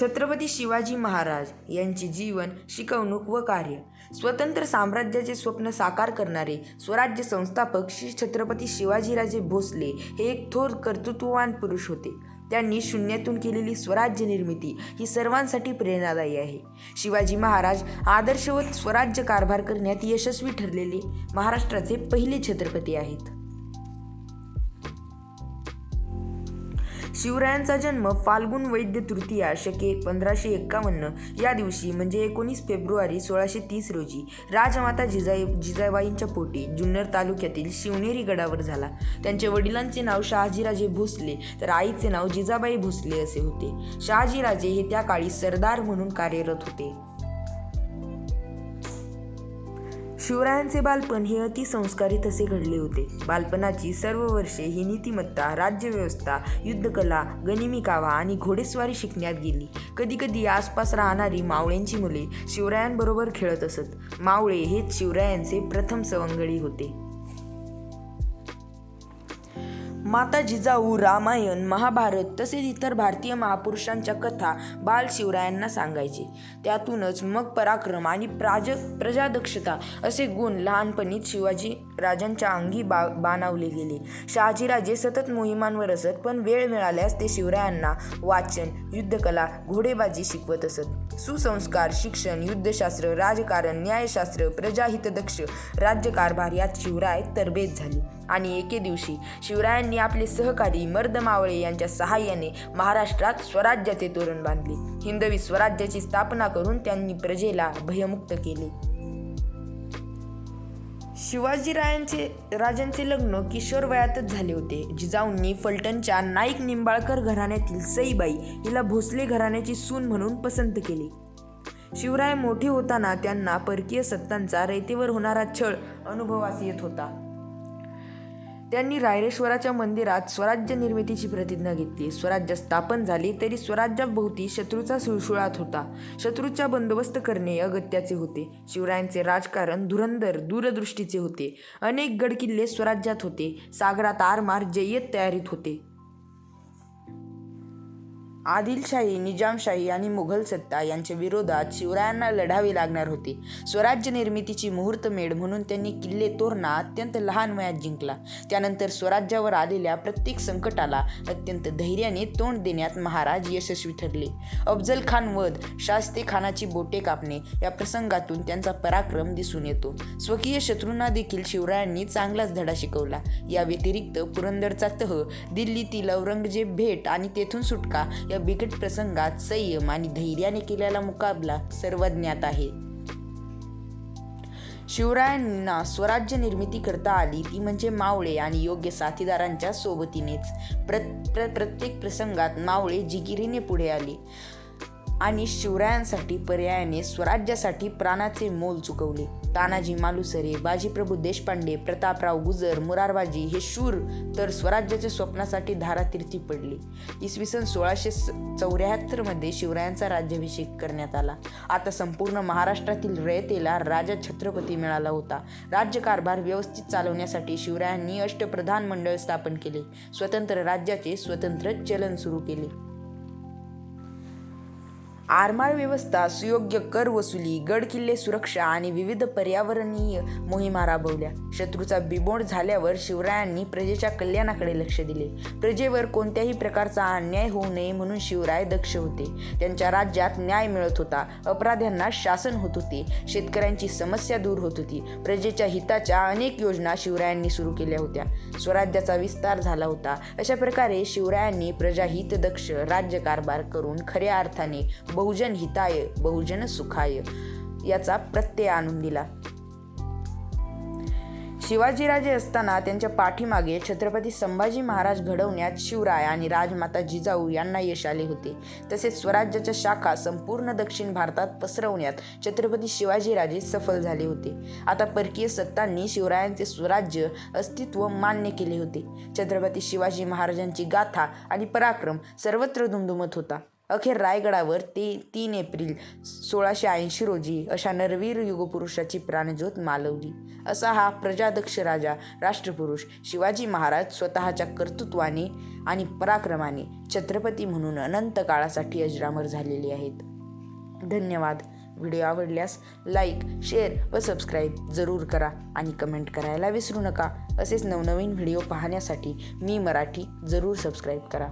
छत्रपती शिवाजी महाराज यांचे जीवन शिकवणूक व कार्य स्वतंत्र साम्राज्याचे स्वप्न साकार करणारे स्वराज्य संस्थापक श्री छत्रपती शिवाजीराजे भोसले हे एक थोर कर्तृत्ववान पुरुष होते. त्यांनी शून्यातून केलेली स्वराज्य निर्मिती ही सर्वांसाठी प्रेरणादायी आहे. शिवाजी महाराज आदर्शवत स्वराज्य कारभार करण्यात यशस्वी ठरलेले महाराष्ट्राचे पहिले छत्रपती आहेत. शिवरायांचा जन्म फाल्गुन वैद्य तृतीया शके पंधराशे एक्कावन्न या दिवशी म्हणजे एकोणीस फेब्रुवारी सोळाशे तीस रोजी राजमाता जिजाई जिजाबाईंच्या पोटी जुन्नर तालुक्यातील शिवनेरी गडावर झाला. त्यांच्या वडिलांचे नाव शहाजीराजे भोसले तर आईचे नाव जिजाबाई भोसले असे होते. शहाजीराजे हे त्या काळी सरदार म्हणून कार्यरत होते. शिवरायांचे बालपण हे अतिसंस्कारित असे घडले होते. बालपणाची सर्व वर्षे ही नीतिमत्ता राज्यव्यवस्था युद्धकला गनिमी कावा आणि घोडेस्वारी शिकण्यात गेली. कधीकधी आसपास राहणारी मावळ्यांची मुले शिवरायांबरोबर खेळत असत. मावळे हेच शिवरायांचे प्रथम सवंगडी होते. माता जिजाऊ रामायण महाभारत तसेच इतर भारतीय महापुरुषांच्या कथा बाल शिवरायांना सांगायचे. त्यातूनच मग पराक्रम आणि प्राज प्रजादक्षता असे गुण लहानपणीच शिवाजी राजांच्या अंगी बा बाणावले गेले. शहाजीराजे सतत मोहिमांवर असत पण वेळ मिळाल्यास ते शिवरायांना वाचन युद्धकला घोडेबाजी शिकवत असत. सुसंस्कार शिक्षण युद्धशास्त्र राजकारण न्यायशास्त्र प्रजाहितदक्ष राज्यकारभार यात शिवराय तरबेज झाले. आणि एके दिवशी शिवरायांनी आपले सहकारी मर्द मावळे यांच्या सहाय्याने महाराष्ट्रात स्वराज्याचे तोरण बांधले. हिंदवी स्वराज्याची स्थापना करून त्यांनी प्रजेला भयमुक्त केले. शिवाजीरायांचे राजांचे लग्न किशोर वयातच झाले होते. जिजाऊंनी फलटणच्या नाईक निंबाळकर घराण्यातील सईबाई हिला भोसले घराण्याची सून म्हणून पसंत केले. शिवराय मोठे होताना त्यांना परकीय सत्तांचा रेतीवर होणारा छळ अनुभवास येत होता. त्यांनी रायरेश्वराच्या मंदिरात स्वराज्य निर्मितीची प्रतिज्ञा घेतली. स्वराज्य स्थापन झाले तरी स्वराज्याभोवती शत्रूचा सुळसुळात होता. शत्रूचा बंदोबस्त करणे अगत्याचे होते. शिवरायांचे राजकारण धुरंधर दूरदृष्टीचे होते. अनेक गडकिल्ले स्वराज्यात होते. सागरात आरमार जय्यत तयारीत होते. आदिलशाही निजामशाही आणि मुघल सत्ता यांच्या विरोधात शिवरायांना लढावी लागणार होते. स्वराज्य निर्मितीची मुहूर्तमेढ म्हणून त्यांनी किल्ले तोरणा अत्यंत लहान वयात जिंकला. त्यानंतर स्वराज्यावर आलेल्या प्रत्येक संकटाला अत्यंत धैर्याने तोंड देण्यात महाराज यशस्वी ठरले. अफजल खान वध शास्ते खानाची बोटे कापणे या प्रसंगातून त्यांचा पराक्रम दिसून येतो. स्वकीय शत्रूंना देखील शिवरायांनी चांगलाच धडा शिकवला. या व्यतिरिक्त पुरंदरचा तह दिल्लीतील औरंगजेब भेट आणि तेथून सुटका या बिकट प्रसंगात संयम आणि धैर्याने केलेला मुकाबला सर्वज्ञात आहे. शिवरायांना स्वराज्य निर्मिती करता आली ती म्हणजे मावळे आणि योग्य साथीदारांच्या सोबतीनेच. प्र प्र प्रत्येक प्रसंगात मावळे जिगिरीने पुढे आले. आणि शिवरायांसाठी पर्यायाने स्वराज्यासाठी प्राणाचे मोल चुकवले. तानाजी मालुसरे बाजीप्रभू देशपांडे प्रतापराव गुजर मुरारबाजी हे शूर तर स्वराज्याच्या स्वप्नासाठी धारातीर्थी पडले इसवी सन सोळाशे चौऱ्याहत्तरमध्ये शिवरायांचा राज्याभिषेक करण्यात आला. आता संपूर्ण महाराष्ट्रातील रयतेला राजा छत्रपती मिळाला होता. राज्यकारभार व्यवस्थित चालवण्यासाठी शिवरायांनी अष्टप्रधान मंडळ स्थापन केले. स्वतंत्र राज्याचे स्वतंत्र चलन सुरू केले. आरमार व्यवस्था सुयोग्य कर वसुली गड किल्ले सुरक्षा आणि विविध पर्यावरणीय मोहिमा राबवल्या. शत्रूचा बिबोड झाल्यावर शिवरायांनी प्रजेच्या कल्याणाकडे लक्ष दिले. प्रजेवर कोणत्याही प्रकारचा अन्याय होऊ नये म्हणून शिवराय दक्ष होते. त्यांच्या राज्यात न्याय मिळत होता. अपराध्यांना शासन होत होते. शेतकऱ्यांची समस्या दूर होत होती. प्रजेच्या हिताच्या अनेक योजना शिवरायांनी सुरू केल्या होत्या. स्वराज्याचा विस्तार झाला होता. अशा प्रकारे शिवरायांनी प्रजाहित दक्ष राज्यकारभार करून खऱ्या अर्थाने बहुजन हिताय बहुजन सुखाय याचा प्रत्यय आणून दिला. शिवाजीराजे असताना त्यांच्या पाठीमागे छत्रपती संभाजी महाराज घडवण्यात शिवराय आणि राजमाता जिजाऊ यांना यश आले होते. तसेच स्वराज्याच्या शाखा संपूर्ण दक्षिण भारतात पसरवण्यात छत्रपती शिवाजीराजे सफल झाले होते. आता परकीय सत्तांनी शिवरायांचे स्वराज्य अस्तित्व मान्य केले होते. छत्रपती शिवाजी महाराजांची गाथा आणि पराक्रम सर्वत्र दुमदुमत होता. अखेर रायगडावर ते तीन एप्रिल सोळाशे ऐंशी रोजी अशा नरवीर युगपुरुषाची प्राणज्योत मालवली. असा हा प्रजादक्ष राजा राष्ट्रपुरुष शिवाजी महाराज स्वतःच्या कर्तृत्वाने आणि पराक्रमाने छत्रपती म्हणून अनंत काळासाठी अजरामर झालेले आहेत. धन्यवाद. व्हिडिओ आवडल्यास लाईक शेअर व सबस्क्राईब जरूर करा आणि कमेंट करायला विसरू नका. असेच नवनवीन व्हिडिओ पाहण्यासाठी मी मराठी जरूर सबस्क्राईब करा.